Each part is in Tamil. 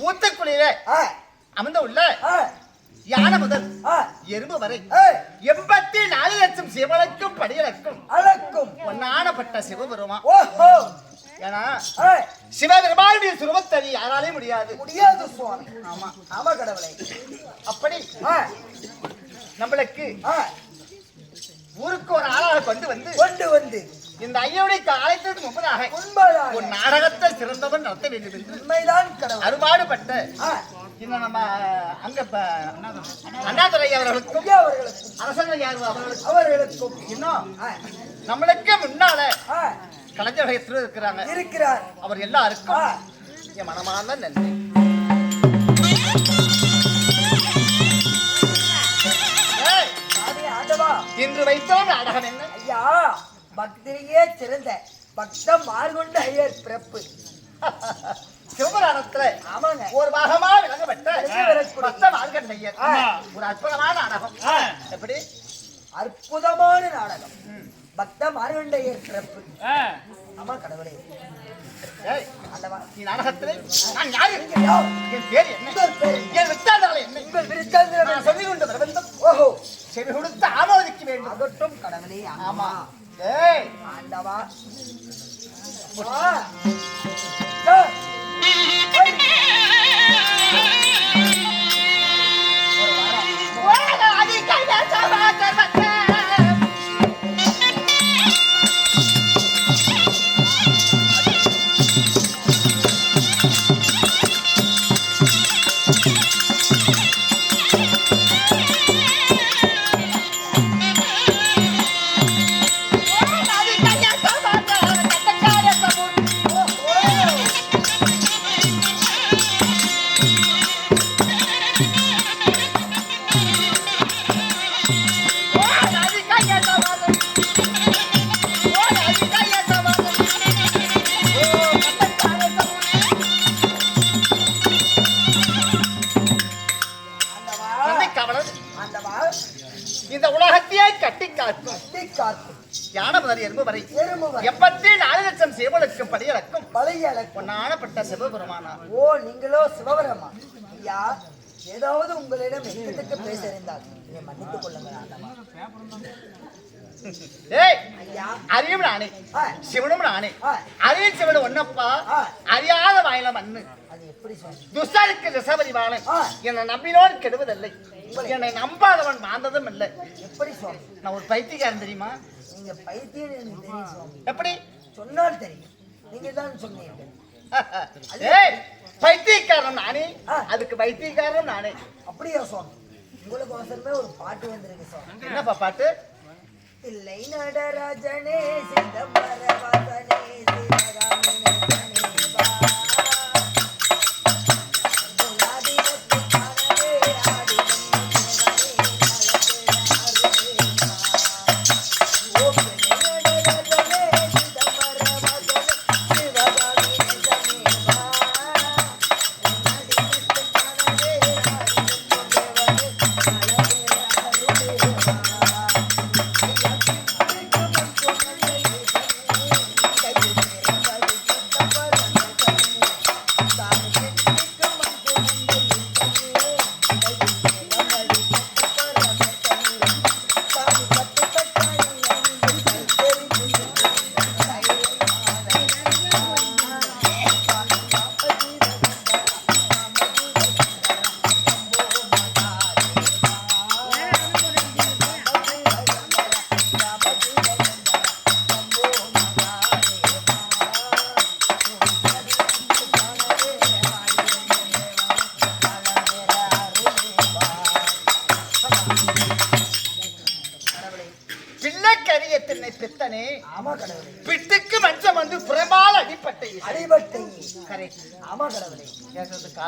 ஊத்துக்குளியில ஆ, அமர்ந்த உள்ள யானை முதல் எறும்பு வரை எண்பத்தி நாலு லட்சம் சிவனுக்கும் படிகளுக்கும் அளக்கும் பொன்னானப்பட்ட சிவபெருமா. ஓஹோ. ஏன்னா சிவபெருமானுடைய சுருவத்தறி யாராலையும் முடியாது. முடியாது சுவாமி. ஆமா. ஆமா கடவுளே. அப்படி நம்மளுக்கு ஊருக்கு ஒரு ஆளாக கொண்டு வந்து கொண்டு வந்து இந்த ஐயோடைய காலத்திற்கு முன்பதாக ஒரு நாடகத்தை சிறந்தவன் நடத்த வேண்டும் என்று உண்மைதான் கடவுள். அறுபாடுபட்ட இன்னும் நம்ம அங்க அண்ணாதுரை அவர்களுக்கும் ஐயா அவர்களுக்கும். அவர்களுக்கும்? இன்னும் நம்மளுக்கு முன்னால கலைஞர் இருக்கிறாங்க? இருக்கிறார். அவர் எல்லாருக்கும். என் மனமார்ந்த நன்றி. இன்று வைத்தோம் நாடகம் என்ன? ஐயா. பக்திலேயே சிறந்த. பக்த மார்கொண்ட ஐயர் பிறப்பு. சிவபுராணத்துல ஆமாங்க. ஒரு பாகமா விளங்கப்பட்ட. பக்த. ஒரு அற்புதமான நாடகம். எப்படி? அற்புதமான நாடகம். பக்த மார்கண்டையர் பிறப்பு. ஆமா கடவுளே. நீ நாடகத்திலே நான் யாரு? ஐயா, என் பேர் என்ன? என் வித்தாந்தங்களை என்ன? உங்கள் விருத்தாந்திரம் நான் சொல்லிக் கொண்டு பிரபந்தம் ஓஹோ. செவி கொடுத்து ஆமோதிக்க வேண்டும். அகட்டும் கடவுளே ஆமா. ஆண்டவா. இலக்கு. பொன்னானப்பட்ட சிவபெருமானா? ஓ நீங்களோ சிவபரமா? ஐயா ஏதாவது உங்களிடம் எக்கத்துக்கு பேச இருந்தால் என்னை மன்னித்துக் கொள்ளுங்கள் ஏய் அறியும் நானே. சிவனும் நானே. ஆ. அறியும் சிவன் ஒன்னப்பா. அறியாத வாயில மண்ணு. துஷ்டருக்கு திசபரிவாளன். என்னை நம்பினோன் கெடுவதில்லை. என்னை நம்பாதவன் மாந்ததும் இல்லை. எப்படி நான் ஒரு பைத்தியக்காரன் தெரியுமா? நீங்க பைத்தியம் எனக்கு எப்படி? சொன்னால் தெரியும். நீங்க தான் சொன்னீங்க ஏய் பைத்தியக்காரன் நானே. அதுக்கு பைத்தியக்காரன் நானே. அப்படியா சுவாமி? உங்களுக்கு அவசரமே ஒரு பாட்டு வந்திருக்கு சுவாமி. என்னப்பா பாட்டு? இல்லை நடராஜனே சிதம்பரவாசனே சிவகாமினே.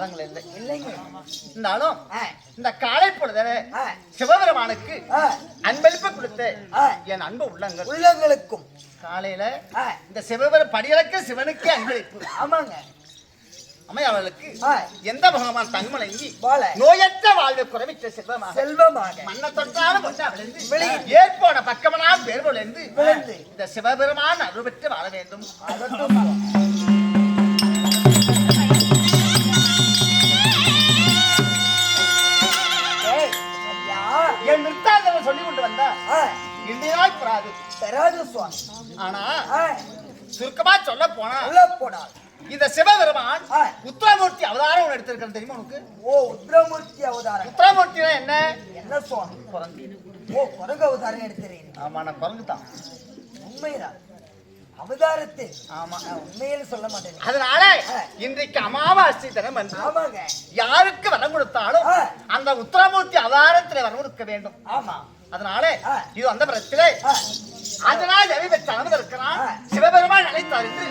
காலங்கள் இல்லை. இல்லைங்க. இருந்தாலும் இந்த காலை பொழுதவே ஆ, சிவபெருமானுக்கு அன்பளிப்பு கொடுத்த. என் அன்பு உள்ளங்கள். உள்ளங்களுக்கும். காலையில இந்த சிவபெரு படியலுக்கு சிவனுக்கு அன்பளிப்பு. ஆமாங்க. அம்மையாவர்களுக்கு ஆ. எந்த பகவான் தங்கமலங்கி வாழ. நோயற்ற வாழ்வை குறைவித்த செல்வமாக செல்வமாக. மண்ணை தொட்டாலும் பொட்டா விளைந்து விளையுது. ஏற்போன பக்கமெல்லாம் பேர் விளைந்து விளைந்து. இந்த சிவபெருமான் அருள் பெற்று வாழ வேண்டும். நாள் புறாது. பெறாது சுவாமி. ஆனா சுருக்கமா சொல்ல போனா உள்ள போனால் இந்த சிவபெருமான். உத்தரமூர்த்தி அவதாரம் ஒன்று எடுத்திருக்கிறது தெரியுமா உனக்கு? ஓ உத்ரமூர்த்தி அவதாரம். உத்தரமூர்த்தினா என்ன? என்ன சுவாமி? குரங்கு. ஓ குரங்கு அவதாரம் எடுத்துறீங்க ஆமா நான் குரங்கு தான் உண்மைதான் அவதாரத்தில் ஆமா உண்மையில் சொல்ல மாட்டேன். அதனால இன்றைக்கு அமாவாசை தினம் ஆமாங்க. யாருக்கு வரம் கொடுத்தாலும். அந்த உத்தரமூர்த்தி அவதாரத்தில் வரம் கொடுக்க வேண்டும். ஆமா. அதனால. இது அந்த ஆ, அதனால் ரவி பெற்ற அனுமதி இருக்கிறான். சிவபெருமான் அழைத்தார் என்று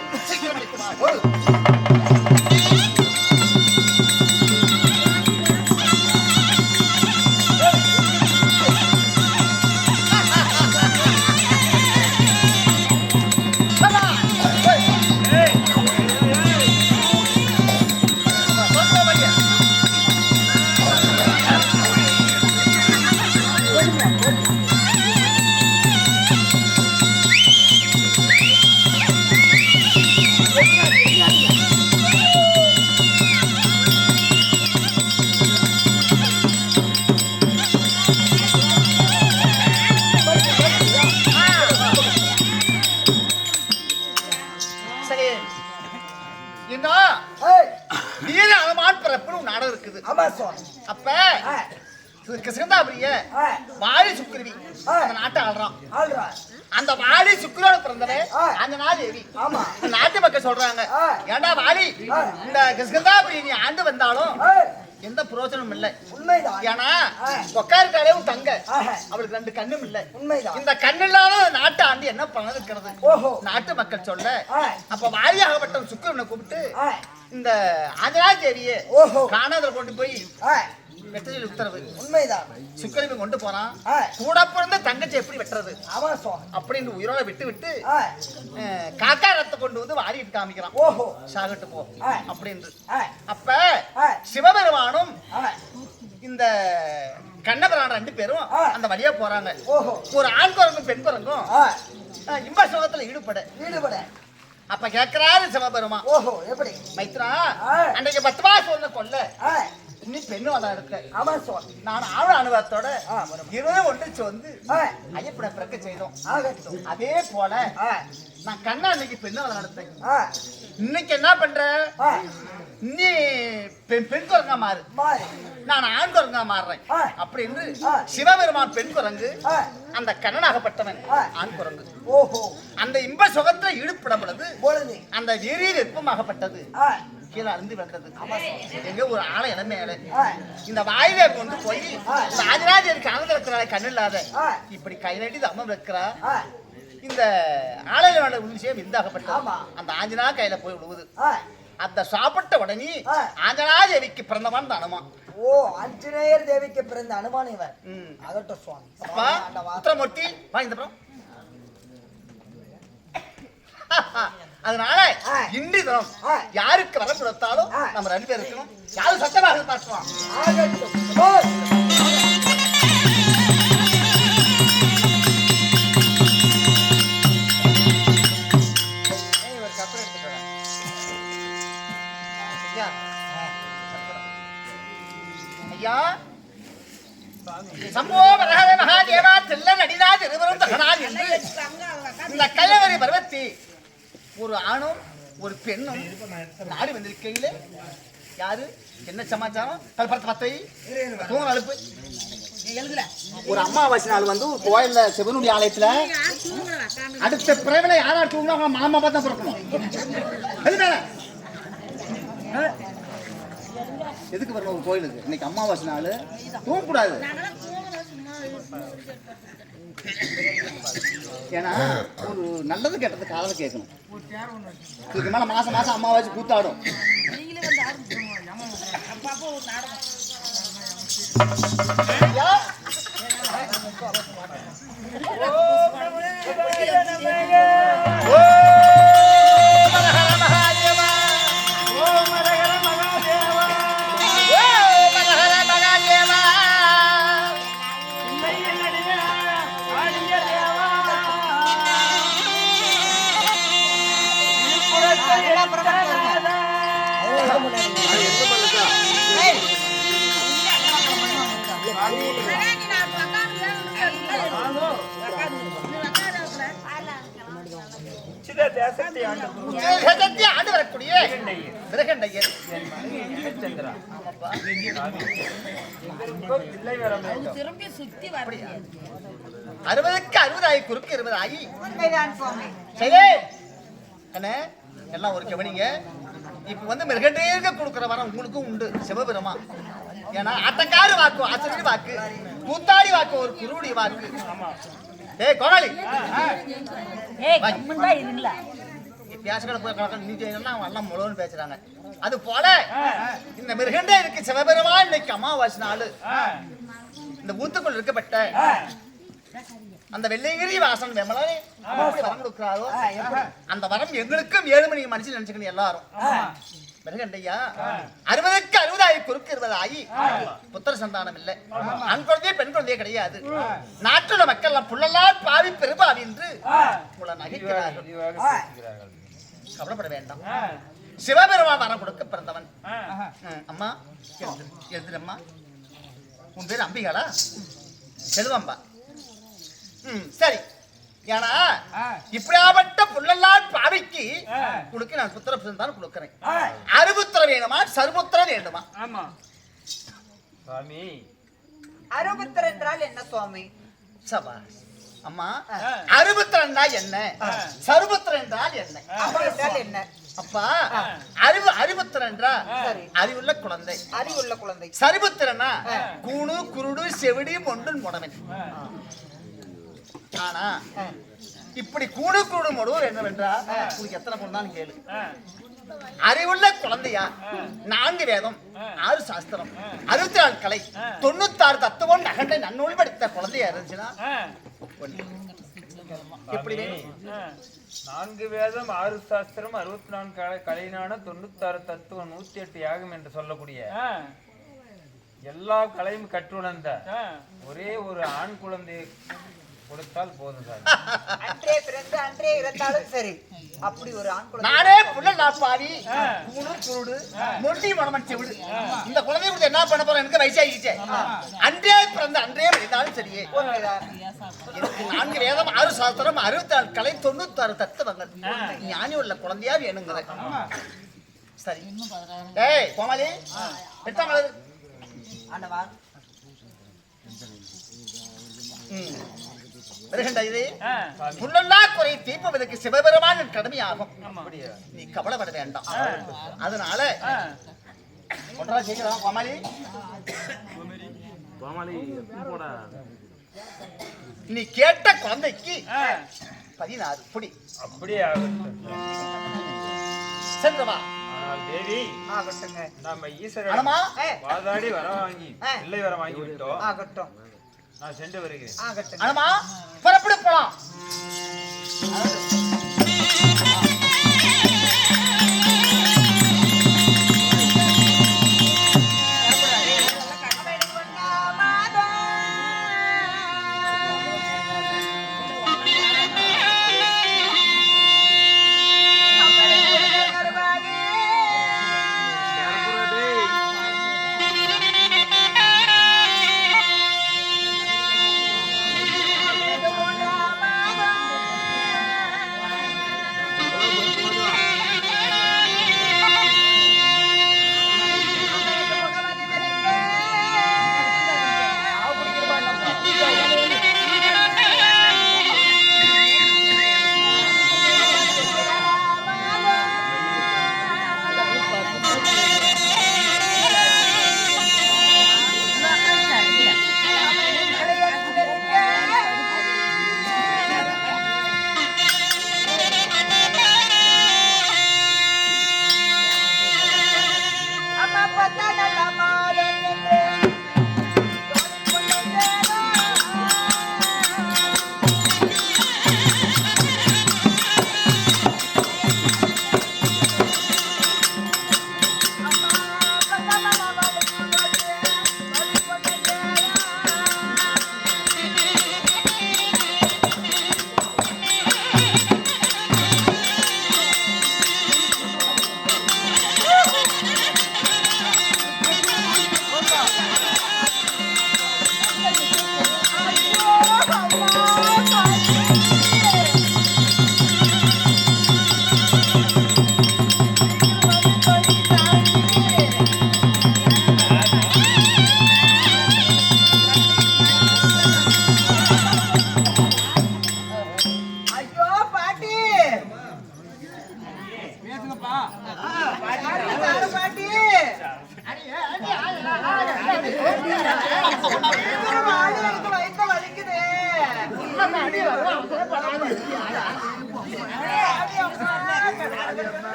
நீல அலமான் பிறப்புன்னு நாடகம் இருக்குது. ஆமா சுவாமி அப்ப கிருஷ்ணதாபுரிய சுக்கிரவி. அந்த நாட்டை ஆடுறான் ஆள்றா. அந்த வாலி சுக்கிரோட பிறந்தவன் ஆ. அந்த நாள் ஆமா. நாட்டு மக்கள் சொல்றாங்க. ஏண்டா வாலி. இந்த கிருஷ்ணதாபுரி நீ ஆண்டு வந்தாலும் எந்த பிரயோஜனமும் இல்லை. உண்மைதான். ஏன்னா. உட்காருக்காலே தங்க. அவளுக்கு ரெண்டு கண்ணும் இல்லை. உண்மைதான். இந்த கண்ணு இல்லாத நாட்டு ஆண்டு என்ன பண்ண இருக்கிறது? நாட்டு மக்கள் சொல்ல. அப்ப வாலியாகப்பட்ட சுக்கிரனை கூப்பிட்டு இந்த தேவியை ஓஹோ. காணாதல கொண்டு போய் வெட்டதில் உத்தரவு. உண்மைதான். சுக்கிரனை கொண்டு போறான். கூட பிறந்த தங்கச்சி எப்படி வெட்டுறது? அப்படின்னு உயிரோட விட்டு விட்டு காக்கா ரத்த கொண்டு வந்து வாரிட்டு காமிக்கிறான். ஓஹோ. சாகட்டு போ. அப்படின்னு. அப்ப. சிவபெருமானும் இந்த கண்ணபிரான் ரெண்டு பேரும். அந்த வழியா போறாங்க. ஓஹோ. ஒரு ஆண் குரங்கும் பெண் குரங்கும் இன்ப சுகத்துல ஈடுபட. ஈடுபட. அப்ப கேட்கிறாரு சிவபெருமான் ஓஹோ எப்படி? மைத்ரா. அன்றைக்கு பத்துமா சொன்ன கொல்ல. நீ பெண்ணு வந்தா எடுத்த ஆமா சுவாமி நான் ஆழ அனுபவத்தோட. இருவரும் ஒன்றிச்சு வந்து ஐயப்பட பிறக்க செய்தோம். அதே போல நான் கண்ணா அன்னைக்கு பெண்ணு வள நடத்தேன். இன்னைக்கு என்ன பண்ற? நீ பெண் பெண் குரங்கா மாறு. நான் ஆண் குரங்கா மாறுறேன். அப்படின்னு. சிவபெருமான் பெண் குரங்கு அந்த கண்ணனாகப்பட்டவன். ஆண் குரங்கு. ஓஹோ. அந்த இன்ப சுகத்துல ஈடுபடும் பொழுது அந்த வெறி வெப்பமாகப்பட்டது. கீழே அழுந்து வந்தது எங்க ஒரு ஆளை ஆ, இந்த வாயில கொண்டு போய். ராஜராஜருக்கு அனந்த இருக்கிறாள் கண்ணு இல்லாத. இப்படி கை நட்டி அம்மம் இருக்கிறா ஆ, இந்த ஆலையில விஷயம் விந்தாகப்பட்டது. அந்த ஆஞ்சனா கையில போய் விழுவுது. அந்த சாப்பிட்ட உடனே. ஆஞ்சனா தேவிக்கு பிறந்தவன் தான் அனுமா ஓ அஞ்சனேயர் தேவிக்கு பிறந்த அனுமான் இவர் ம். ஆகட்டும் சுவாமி. உத்தரமூர்த்தி வா இந்த பக்கம் அதனால. இன்று தினம். யாருக்கு வரம் கொடுத்தாலும். நம்ம ரெண்டு பேரும் இருக்கணும் யாரும் சத்தமாக பார்க்கலாம் ஐயா சம்போ வரஹர மகாதேவா தில்ல நடிதா திருவரும் தகனால் என்று இந்த கயவரி பருவத்தி ஒரு ஆணும் ஒரு பெண்ணும் நாடி வந்திருக்கையிலே யாரு என்ன சமாச்சாரம் கல்பரத்து பத்தை தூங்க அழுப்பு ஒரு அம்மாவாசை நாள் வந்து ஒரு கோயில்ல சிவனுடைய ஆலயத்துல அடுத்த பிறவில யாரா அவங்க மாமா பார்த்தா பிறக்கணும் எதுக்கு வரணும் ஒரு கோயிலுக்கு? இன்னைக்கு அமாவாசை நாள். தூங்கக்கூடாது. ஏன்னா ஒரு நல்லது கெட்டது காதல கேட்கணும். இதுக்கு மேல மாசம் மாசம் அம்மாவாசை கூத்தாடும். ஐயா, திரும்பி சுத்தி வரலையே அறுபதுக்கு அறுபதாயி குறுக்கு இருபதாயி. ஆகி சரி அண்ணே எல்லாம் ஒரு கவனிங்க. இப்ப வந்து மிருகண்டேக கொடுக்குற வரம் உங்களுக்கும் உண்டு. சிவபெருமா ஏன்னா ஆட்டக்காரு வாக்கு ஆசிரியர் வாக்கு கூத்தாடி வாக்கு ஒரு குருவுடி வாக்கு. ஏய் கோமாளி ஏய் கம்முன்னு இருங்களா பேசுகிற போய் கணக்கு நீ செய்யணும்னா அவன் எல்லாம் முழுவதும் பேசுறாங்க. அது போல இந்த மிருகண்டே இருக்கு. சிவபெருமா இன்னைக்கு அமாவாசை நாள். இந்த ஊத்துக்குள் இருக்கப்பட்ட அந்த வெள்ளைகிரி வாசன் வெமலனே வரம் கொடுக்குறாரோ? அந்த வரம் எங்களுக்கும் ஏழு மணி மனுஷன் நினைச்சுக்கணும் எல்லாரும். மிருகண்டையா? அறுபதுக்கு அறுபதாயி குறுக்கு இருபதாயி. புத்திர சந்தானம் இல்லை. ஆண் குழந்தையே பெண் குழந்தையே கிடையாது. நாட்டுல மக்கள் எல்லாம் புள்ளலாம் பாவி பெருபாவி என்று நகைக்கிறார்கள். கவலைப்பட வேண்டாம். சிவபெருமான் வரம் கொடுக்க பிறந்தவன். அம்மா எழுது எழுதுறம்மா உன் பேர் அம்பிகாளா? செல்வம்பா. ம் சரி. ஏன்னா இப்படியாப்பட்ட புள்ளல்லால் பாவிக்கு கொடுக்க நான் புத்திர தான் கொடுக்கிறேன். அறுபுத்திர வேணுமா? சருபுத்திர வேண்டுமா? ஆமா. சுவாமி. அருபத்தர் என்றால் என்ன சுவாமி? சபா அம்மா அறுபத்திரண்டா என்ன? சருபத்திரம் என்றால் என்ன? என்ன? அப்பா அறிவு அறிவுத்திரன்றா சரி. அறிவுள்ள குழந்தை. அறிவுள்ள குழந்தை. சரிபுத்திரனா? கூணு குருடு செவிடி மொண்டன் முடவன். ஆனா இப்படி கூணு குருடு மொடுவர் என்னவென்றா? உனக்கு எத்தனை பொண்ணு கேளு. அறிவுள்ள குழந்தையா? நான்கு வேதம் ஆறு சாஸ்திரம் அறுபத்தி நாலு கலை. தொண்ணூத்தாறு தத்துவம் நகண்டை நன்னூல் படித்த குழந்தையா இருந்துச்சுன்னா. எப்படி நான்கு வேதம் ஆறு சாஸ்திரம் அறுபத்தி நான்கு கலை கலைஞான தொண்ணூத்தாறு தத்துவம் நூத்தி எட்டு யாகம் என்று சொல்லக்கூடிய எல்லா கலையும் கற்றுணர்ந்த ஒரே ஒரு ஆண் குழந்தை கொடுத்தால் போதும் சார். அன்றே பிறந்து அன்றே இறந்தாலும் சரி. அப்படி ஒரு ஆண் குழந்தை நானே புள்ள நாப்பாவி கூணு குருடு மொண்டி மணமன் செவிடு இந்த குழந்தை கொடுத்து என்ன பண்ண போறேன்? எனக்கு வயசாகிச்சே அன்றே பிறந்த அன்றே மறைந்தாலும் சரியே. எனக்கு நான்கு வேதம் ஆறு சாஸ்திரம் அறுபத்தி நாலு கலை தொண்ணூத்தாறு தத்துவங்கள். ஞானி உள்ள குழந்தையா வேணுங்கிற சரி. ஏய் கோமாளி. எட்டாம் ஆண்டவா. ம். வருகின்ற இது புல்லல்லா குறை தீர்ப்பதற்கு சிவபெருமான் கடமையாகும். அப்படியா? நீ கவலைப்பட வேண்டாம். அதனால ஒன்றா சீக்கிரம் கோமாளி? நீ கேட்ட குழந்தைக்கு பதினாறு புடி. அப்படியே? ஆகட்டும் சென்று வா. ஆனால் தேவி நம்ம ஈஸ்வரன் வாதாடி வர வாங்கி. பிள்ளை வர வாங்கி விட்டோம். ஆகட்டும். நான் சென்று வருகிறேன். ஆகட்டும். புறப்படு போலாம்.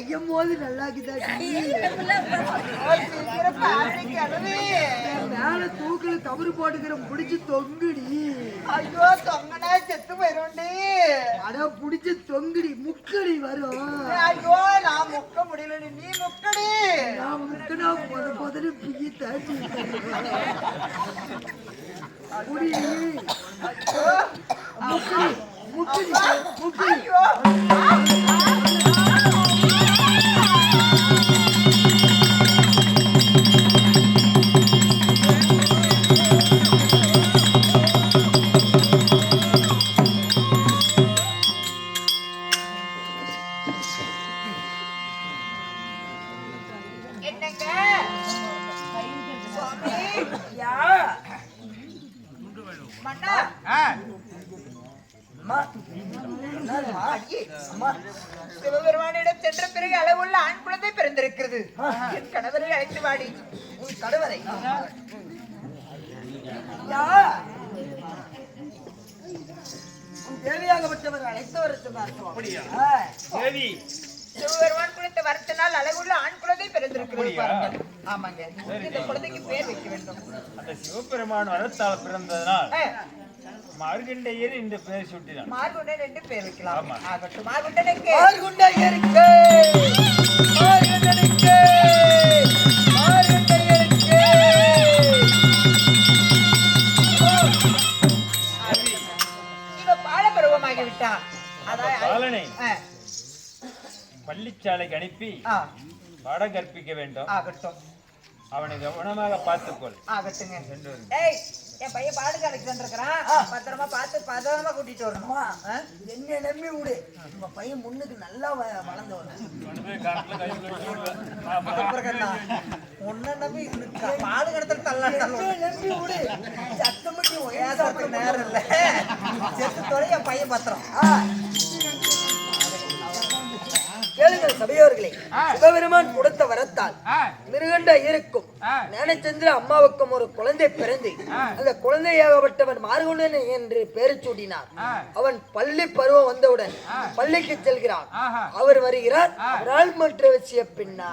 செய்யும் போது நல்லா மேல தூக்குல கபரு போட்டுக்கிற புடிச்சு தொங்குடி. ஐயோ தொங்கனா செத்து போயிருண்டி அட புடிச்சு தொங்குடி முக்கடி வரும். ஐயோ நான் முக்க முடியல நீ முக்கடி. நான் முக்கனா பொத பொதன்னு பிய்ய தாட்டி புடி. முக்கடி முக்கடி முக்கடி. உன் தேவையாகப்பட்டவர் அழைத்து வர சொன்னார் அப்படியா? ஆ, தேவி சிவபெருமான் குலத்தை வருத்தினால் அழகுள்ள ஆண் குழந்தை பிறந்திருக்கிறது அப்படியா? பாருங்கள். ஆமாங்க. இந்த குழந்தைக்கு பேர் வைக்க வேண்டும். அந்த சிவபெருமான் வரத்தால் பிறந்ததனால் மார்கண்டையர் இந்த பெயர் சூட்டினான் மார்குண்டன் என்று பேர் வைக்கலாம். ஆகட்டும் மார்குண்டனுக்கு பாலனை ஆ, பள்ளிச்சாலைக்கு அனுப்பி பாடம் கற்பிக்க வேண்டும். ஆகட்டும். அவனை கவனமாக பார்த்துக்கொள். ஆகட்டுங்க. என் பையன் பாடுகாலைக்கு சென்றிருக்கிறான் பத்திரமா பார்த்து பத்திரமா கூட்டிட்டு வரணும்? என்ன நம்பி விடு. உங்க பையன் முன்னுக்கு நல்லா வளர்ந்து அப்புறம் உன்னை நம்பி பாடு கடத்தல் என்ன நம்பி விடு. சத்தமிட்டு பேசுறதுக்கு நேரம் இல்ல. செத்து தொலை என் பையன் பத்திரம். கேளுங்கள் சபையோர்களே சிவபெருமான் கொடுத்த வரத்தால் மிருகண்ட இருக்கும். ஞானச்சந்திர அம்மாவுக்கும் ஒரு குழந்தை பிறந்து அந்த குழந்தையாகப்பட்டவன் மார்குண்டன் என்று பெயர் சூட்டினார். அவன் பள்ளி பருவம் வந்தவுடன் பள்ளிக்கு செல்கிறான். அவர் வருகிறார் அவரால் மற்ற விஷய பின்னா